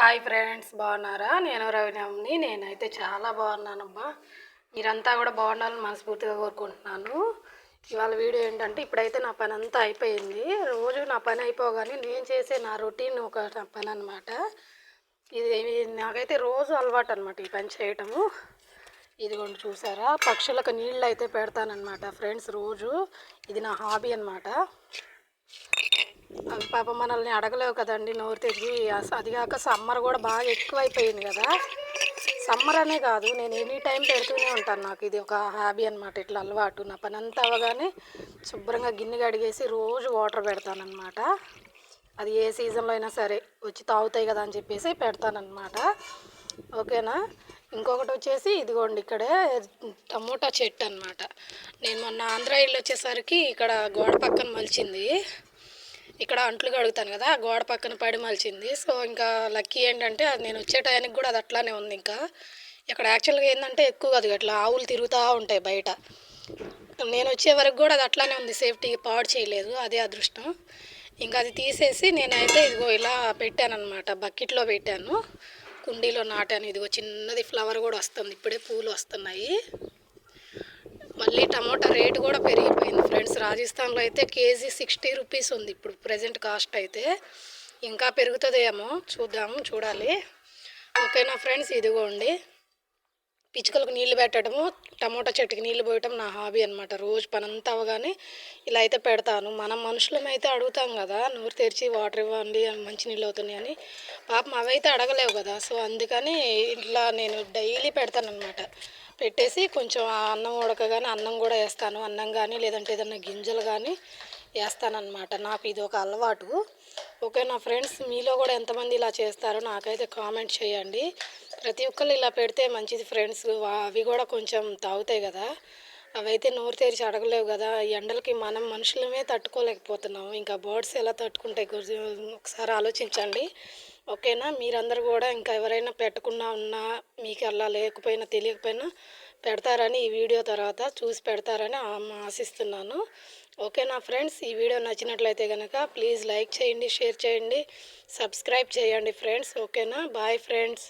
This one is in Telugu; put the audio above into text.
హాయ్ ఫ్రెండ్స్ బాగున్నారా? నేను రవినమ్ని నేనైతే చాలా బాగున్నానమ్మా. మీరంతా కూడా బాగుండాలని మనస్ఫూర్తిగా కోరుకుంటున్నాను. ఇవాళ వీడియో ఏంటంటే ఇప్పుడైతే నా పని అంతా అయిపోయింది. రోజు నా పని అయిపోగానే నేను చేసే నా రొటీన్ ఒక నా పని అనమాట ఇది నాకైతే రోజు అలవాటు అనమాట ఈ పని చేయటము. ఇదిగోండి చూసారా? పక్షులకు నీళ్ళు అయితే పెడతానమాట ఫ్రెండ్స్ రోజు. ఇది నా హాబీ అనమాట పాప మనల్ని అడగలేవు కదండి నోరు తెరిగి. అదిగాక సమ్మర్ కూడా బాగా ఎక్కువైపోయింది కదా. సమ్మర్ అనే కాదు నేను ఎనీ టైం పెడుతూనే ఉంటాను నాకు. ఇది ఒక హాబీ అనమాట ఇట్లా అలవాటు. నా పని అంతా అవగానే శుభ్రంగా గిన్నె కడిగేసి రోజు వాటర్ పెడతానమాట అది ఏ సీజన్లో అయినా సరే వచ్చి తాగుతాయి కదా అని చెప్పేసి పెడతానమాట ఓకేనా? ఇంకొకటి వచ్చేసి ఇదిగోండి ఇక్కడే టమోటా చెట్టు అనమాట నేను మొన్న ఆంధ్ర ఇల్లు వచ్చేసరికి ఇక్కడ గోడ పక్కన మలిచింది. ఇక్కడ అంట్లు కడుగుతాను కదా ఆ గోడ పక్కన పడి మలిచింది. సో ఇంకా లక్కీ ఏంటంటే అది నేను వచ్చే టైంకి కూడా అది అట్లానే ఉంది ఇంకా. ఇక్కడ యాక్చువల్గా ఏంటంటే ఎక్కువ అది అట్లా ఆవులు తిరుగుతూ ఉంటాయి బయట. నేను వచ్చే వరకు కూడా అది అట్లానే ఉంది సేఫ్టీ పాడు చేయలేదు అదే అదృష్టం. ఇంకా అది తీసేసి నేనైతే ఇదిగో ఇలా పెట్టానమాట బకెట్లో పెట్టాను. కుండీలో నాటాను ఇదిగో చిన్నది ఫ్లవర్ కూడా వస్తుంది ఇప్పుడే పూలు వస్తున్నాయి. టమోటా రేటు కూడా పెరిగిపోయింది ఫ్రెండ్స్. రాజస్థాన్లో అయితే కేజీ సిక్స్టీ రూపీస్ ఉంది. ఇప్పుడు ప్రజెంట్ కాస్ట్ అయితే ఇంకా పెరుగుతుందేమో. చూద్దాము చూడాలి. ఓకేనా ఫ్రెండ్స్? ఇదిగోండి. పిచ్చుకలకు నీళ్ళు పెట్టడము టమోటా చెట్టుకి నీళ్ళు పోయటం నా హాబీ అనమాట రోజు పనంతా అవగానే ఇలా అయితే పెడతాను. మనం మనుషులమైతే అడుగుతాం కదా నోరు తెరిచి వాటర్ ఇవ్వండి మంచి నీళ్ళు అవుతున్నాయి అని. పాపం అవైతే అడగలేవు కదా. సో అందుకని ఇట్లా నేను డైలీ పెడతాను అనమాట పెట్టేసి కొంచెం అన్నం ఉడకగానే అన్నం కూడా వేస్తాను. అన్నం కానీ లేదంటే ఏదన్నా గింజలు కానీ వేస్తానన్నమాట. నాకు ఇది ఒక అలవాటు. ఓకే నా ఫ్రెండ్స్ మీలో కూడా ఎంతమంది ఇలా చేస్తారో నాకైతే కామెంట్ చేయండి. ప్రతి ఒక్కరు ఇలా పెడితే మంచిది ఫ్రెండ్స్ అవి కూడా కొంచెం తాగుతాయి కదా. అవైతే నోరు తెరిచి అడగలేవు కదా. ఎండలకి మనం మనుషులమే తట్టుకోలేకపోతున్నాము. ఇంకా బర్డ్స్ ఎలా తట్టుకుంటాయి ఒకసారి ఆలోచించండి. ఓకేనా? మీరందరూ కూడా ఇంకా ఎవరైనా పెట్టకుండా ఉన్నా మీకు అలా లేకపోయినా తెలియకపోయినా పెడతారని ఈ వీడియో తర్వాత చూసి పెడతారని ఆశిస్తున్నాను. ఓకేనా ఫ్రెండ్స్ ఈ వీడియో నచ్చినట్లయితే కనుక ప్లీజ్ లైక్ చేయండి షేర్ చేయండి సబ్స్క్రైబ్ చేయండి ఫ్రెండ్స్ ఓకేనా? Bye friends